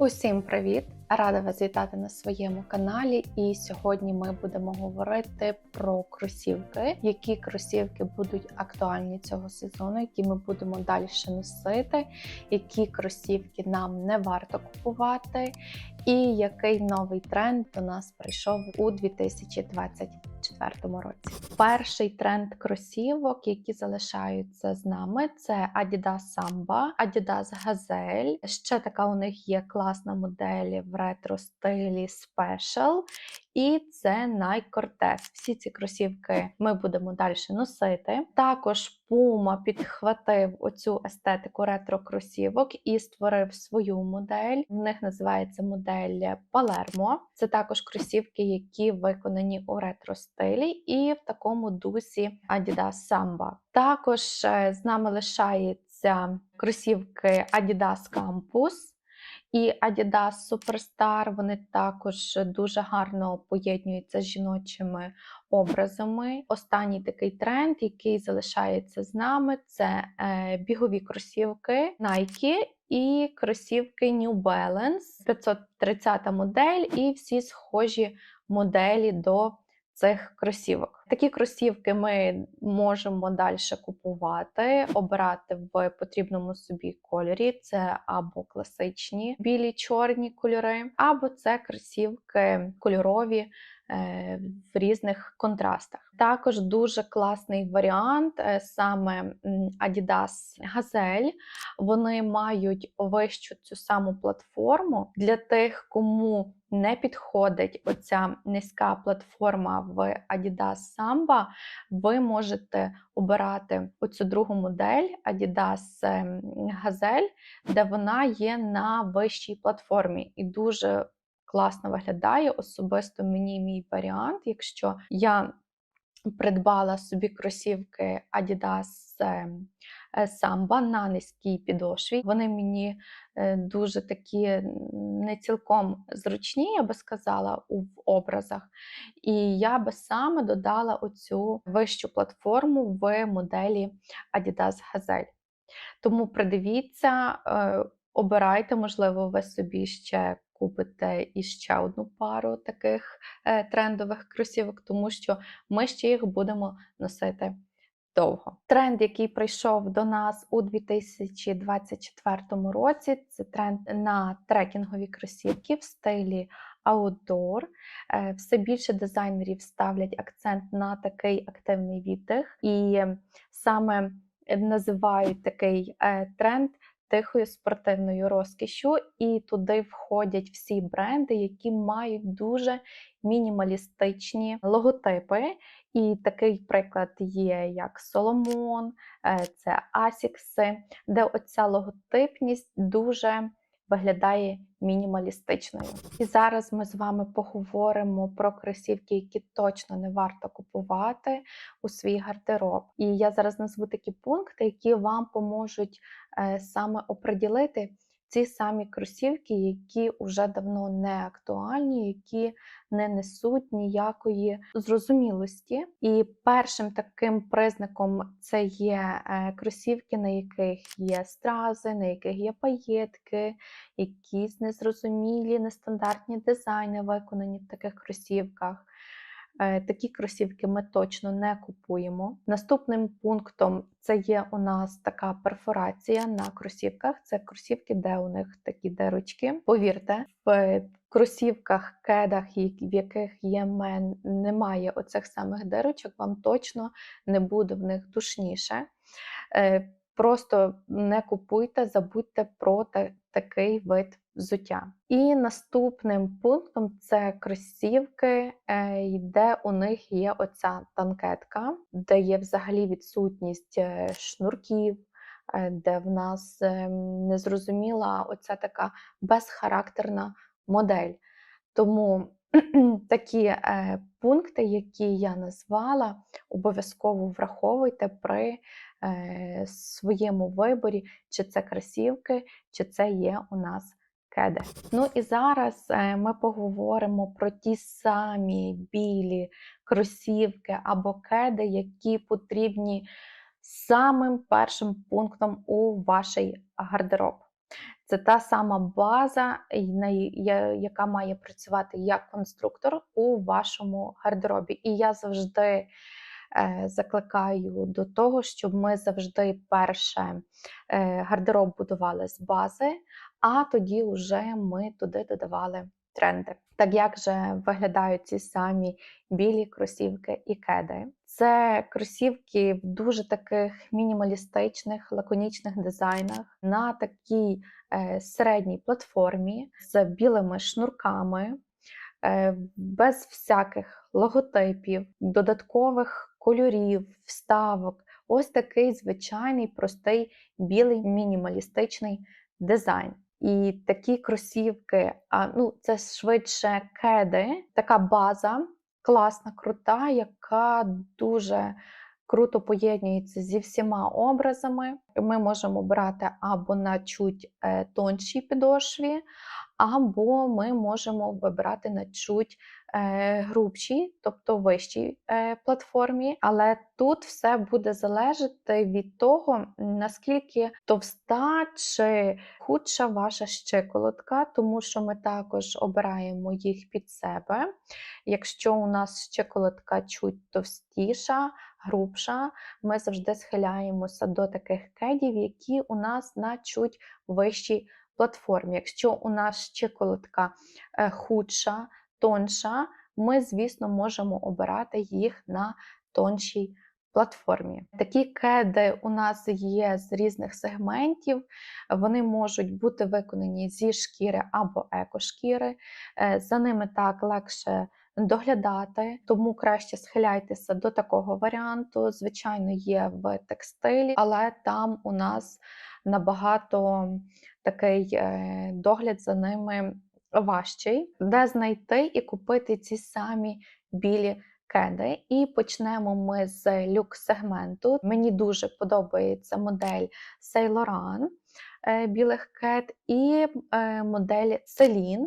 Усім привіт! Рада вас вітати на своєму каналі. І сьогодні ми будемо говорити про кросівки, які кросівки будуть актуальні цього сезону, які ми будемо далі носити, які кросівки нам не варто купувати, і який новий тренд до нас прийшов у 2024 році. Перший тренд кросівок, які залишаються з нами, це Adidas Samba, Adidas Gazelle. Ще така у них є класна модель в ретро стилі Special. І це Cortez. Всі ці кросівки ми будемо далі носити. Також Puma підхватив оцю естетику ретро-кросівок і створив свою модель. В них називається модель Palermo. Це також кросівки, які виконані у ретро-стилі, і в такому дусі Adidas Samba. Також е, з нами лишається кросівки Adidas Campus. І Adidas Superstar вони також дуже гарно поєднуються з жіночими образами. Останній такий тренд, який залишається з нами, це е, бігові кросівки Nike і кросівки New Balance, 530 модель, і всі схожі моделі до цих кросівок. Такі кросівки ми можемо далі купувати, обирати в потрібному собі кольорі. Це або класичні білі чорні кольори, або це кросівки кольорові. Е, В різних контрастах. Також дуже класний варіант е, саме Adidas Gazelle. Вони мають вищу цю саму платформу для тих, кому не підходить оця низька платформа в Adidas Samba, ви можете обирати оцю другу модель Adidas ем, Gazelle, де вона є на вищій платформі і дуже класно виглядає. Особисто мені мій варіант, якщо я придбала собі кросівки Adidas ем, е, Samba на низькій підошві. Вони мені е, дуже такі не цілком зручні, я би сказала, в образах. І я би саме додала оцю вищу платформу в моделі Adidas Gazelle. Тому придивіться, е, обирайте, можливо, ви собі ще купите іще одну пару таких е, трендових кросівок, тому що ми ще їх будемо носити довго. Тренд, який прийшов до нас у 2024 році, це тренд на трекінгові кросівки в стилі outdoor. Е, Все більше дизайнерів ставлять акцент на такий активний віддих, і саме називають такий е, тренд тихою спортивною розкішю, і туди входять всі бренди, які мають дуже мінімалістичні логотипи. І такий приклад є як Solomon, е, це Асікси, де оця логотипність дуже виглядає мінімалістичною. І зараз ми з вами поговоримо про кросівки, які точно не варто купувати у свій гардероб. І я зараз назву такі пункти, які вам поможуть е, саме оприділити ці самі кросівки, які вже давно не актуальні, які не несуть ніякої зрозумілості. І першим таким признаком це є е, кросівки, на яких є стрази, на яких є паєтки, якісь незрозумілі, нестандартні дизайни виконані в таких кросівках. Е, Такі кросівки ми точно не купуємо. Наступним пунктом це є у нас така перфорація на кросівках. Це кросівки, де у них такі дирочки. Повірте, в кросівках, кедах, в яких є мен, немає оцих самих дирочок, вам точно не буде в них душніше. Е, Просто не купуйте, забудьте про такий вид взуття. І наступним пунктом це кросівки, е, де у них є оця танкетка, де є взагалі відсутність е, шнурків, е, де в нас е, незрозуміла оця така безхарактерна модель. Тому такі пункти, які я назвала, обов'язково враховуйте при своєму виборі, чи це кросівки, чи це є у нас кеди. Ну і зараз е, ми поговоримо про ті самі білі кросівки або кеди, які потрібні самим першим пунктом у вашій гардероб. Це та сама база, яка має працювати як конструктор у вашому гардеробі. І я завжди закликаю до того, щоб ми завжди перше е, гардероб будували з бази, а тоді вже ми туди додавали тренди. Так як же виглядають ці самі білі кросівки і кеди? Це кросівки в дуже таких мінімалістичних, лаконічних дизайнах на такій е, середній платформі з білими шнурками, е, без всяких логотипів, додаткових кольорів, вставок. Ось такий звичайний простий білий мінімалістичний дизайн. І такі кросівки, а, ну це швидше кеди, така база класна, крута, яка дуже круто поєднується зі всіма образами. Ми можемо брати або на чуть е, тоншій підошві, або ми можемо вибирати на чуть е, грубшій, тобто вищій е, платформі. Але тут все буде залежати від того, наскільки товста чи худша ваша щиколотка, тому що ми також обираємо їх під себе. Якщо у нас щиколотка чуть товстіша, грубша, ми завжди схиляємося до таких кедів, які у нас на чуть вищій платформі. Якщо у нас щиколотка е, худша, тонша, ми, звісно, можемо обирати їх на тоншій платформі. Такі кеди у нас є з різних сегментів, вони можуть бути виконані зі шкіри або екошкіри. Е, За ними так легше доглядати, тому краще схиляйтеся до такого варіанту. Звичайно, є в текстилі, але там у нас набагато такий е, догляд за ними важчий, де знайти і купити ці самі білі кеди. І почнемо ми з люкс-сегменту. Мені дуже подобається модель е, білих кед і е, модель Celine.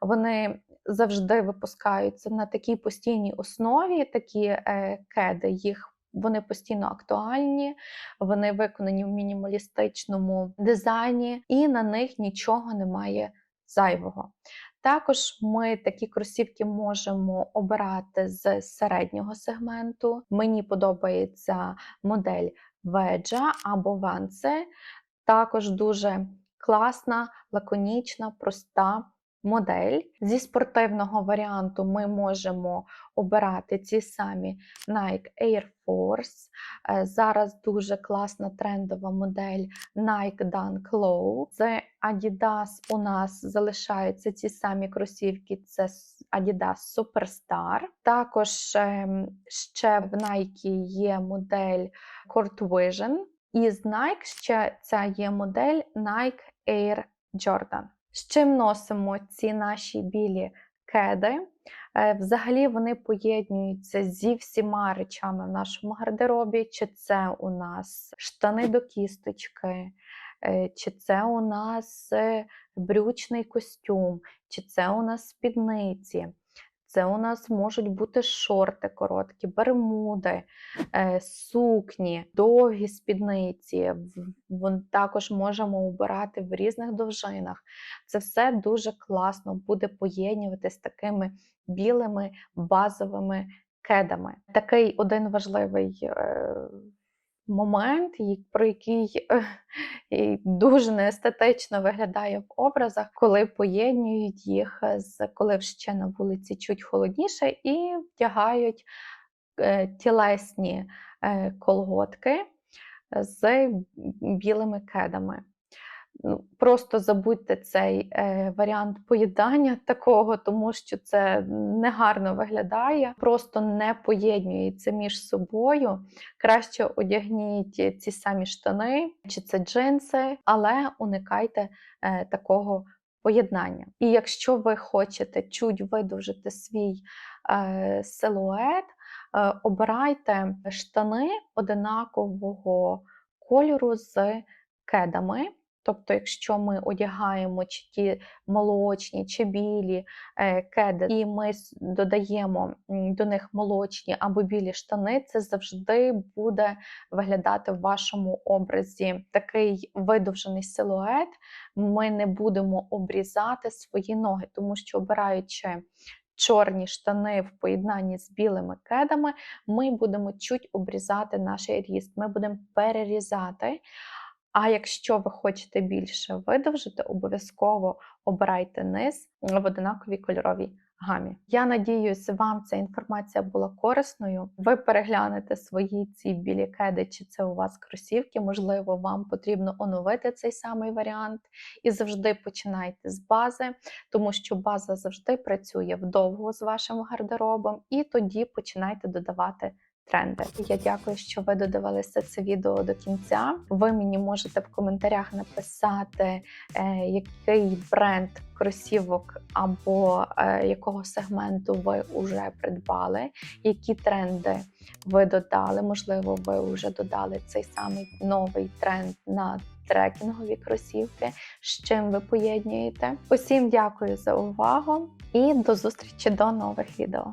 Вони завжди випускаються на такій постійній основі, такі е, кеди, їх вони постійно актуальні, вони виконані в мінімалістичному дизайні, і на них нічого немає зайвого. Також ми такі кросівки можемо обирати з середнього сегменту. Мені подобається модель Веджа або Ванце. Також дуже класна, лаконічна, проста модель. Зі спортивного варіанту ми можемо обирати ці самі Nike Air Force. Е, Зараз дуже класна трендова модель Nike Dunk Low. З Adidas у нас залишаються ці самі кросівки, це Adidas Superstar. Також ем, ще в Nike є модель Court Vision. І Nike ще ця є модель Nike Air Jordan. З чим носимо ці наші білі кеди? Е, Взагалі вони поєднуються зі всіма речами в нашому гардеробі, чи це у нас штани до кісточки, е, чи це у нас е, брючний костюм, чи це у нас спідниці. Це у нас можуть бути шорти короткі, бермуди, е, сукні, довгі спідниці. Також можемо обирати в різних довжинах. Це все дуже класно буде поєднувати з такими білими базовими кедами. Такий один важливий е, момент, про який дуже неестетично виглядає в образах, коли поєднують їх з коли ще на вулиці чуть холодніше, і вдягають е, тілесні е, колготки з білими кедами. Ну, Просто забудьте цей е, варіант поїдання такого, тому що це негарно виглядає, просто не поєднюється між собою. Краще одягніть ці самі штани чи це джинси, але уникайте е, такого поєднання. І якщо ви хочете чуть видовжити свій е, силует, е, обирайте штани одинакового кольору з кедами. Тобто, якщо ми одягаємо чи ті молочні чи білі е, кеди, і ми додаємо до них молочні або білі штани, це завжди буде виглядати в вашому образі такий видовжений силует. Ми не будемо обрізати свої ноги, тому що обираючи чорні штани в поєднанні з білими кедами, ми будемо чуть обрізати наш ріст, ми будемо перерізати. А якщо ви хочете більше видовжити, обов'язково обирайте низ в одинаковій кольоровій гамі. Я надіюся, вам ця інформація була корисною. Ви переглянете свої ці білі кеди, чи це у вас кросівки. Можливо, вам потрібно оновити цей самий варіант. І завжди починайте з бази, тому що база завжди працює вдовго з вашим гардеробом, і тоді починайте додавати тренди. Я дякую, що ви додивилися це відео до кінця. Ви мені можете в коментарях написати, е, який бренд кросівок або е, якого сегменту ви вже придбали, які тренди ви додали. Можливо, ви вже додали цей самий новий тренд на трекінгові кросівки, з чим ви поєднуєте. Усім дякую за увагу і до зустрічі до нових відео.